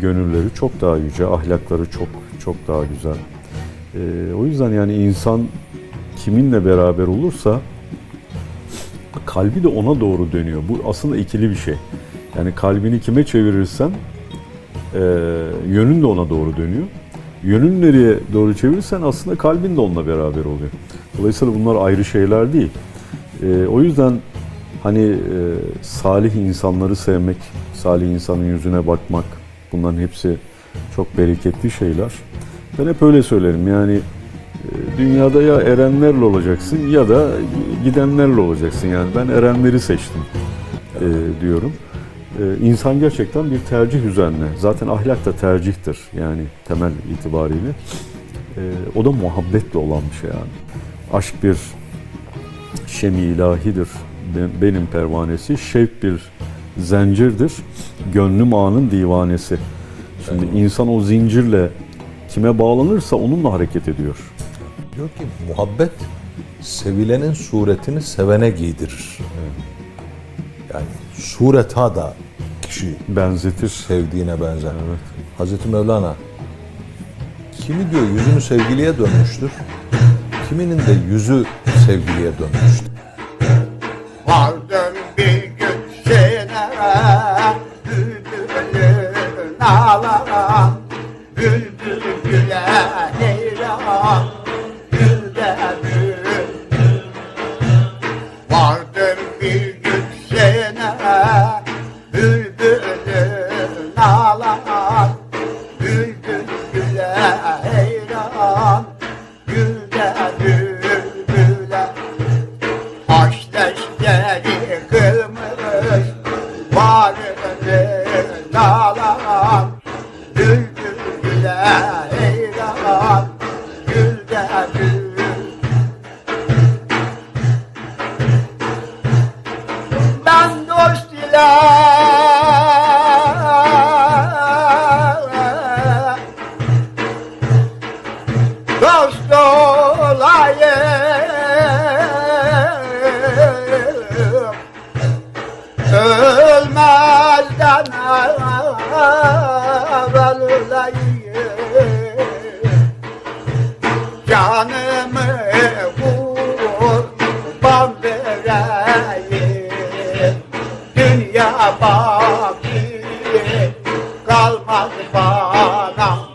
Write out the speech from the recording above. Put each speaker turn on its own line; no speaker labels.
gönülleri çok daha yüce, ahlakları çok çok daha güzel. E, o yüzden yani insan kiminle beraber olursa kalbi de ona doğru dönüyor. Bu aslında ikili bir şey. Yani kalbini kime çevirirsen e, yönün de ona doğru dönüyor. Yönün nereye doğru çevirirsen aslında kalbin de onunla beraber oluyor. Dolayısıyla bunlar ayrı şeyler değil. E, o yüzden hani e, salih insanları sevmek, salih insanın yüzüne bakmak bunların hepsi çok bereketli şeyler. Ben hep öyle söylerim yani e, dünyada ya erenlerle olacaksın ya da gidenlerle olacaksın yani ben erenleri seçtim e, diyorum. E, insan gerçekten bir tercih üzerine. Zaten ahlak da tercihtir yani temel itibariyle. E, o da muhabbetle olan bir şey yani. Aşk bir şemi ilahidir. Be- Benim pervanesi şevk bir zencirdir. Gönlüm anın divanesi. Şimdi insan o zincirle kime bağlanırsa onunla hareket ediyor.
Diyor ki muhabbet sevilenin suretini sevene giydirir. Yani sureta da kişi
Benzetir.
sevdiğine benzer. Hazreti Mevlana kimi diyor yüzünü sevgiliye dönmüştür. Kiminin de yüzü sevgiliye dönmüştür.
Vardım bir gün sene güle heyran Gül de bülbül Vardım bir gün sene Bülbülün ağlayan Bülbül güle heyran Gül de bülbüle Aşteşleri kırmış dost olayım. Ölmezden evvel olayım Canımı baki kalmaz bana.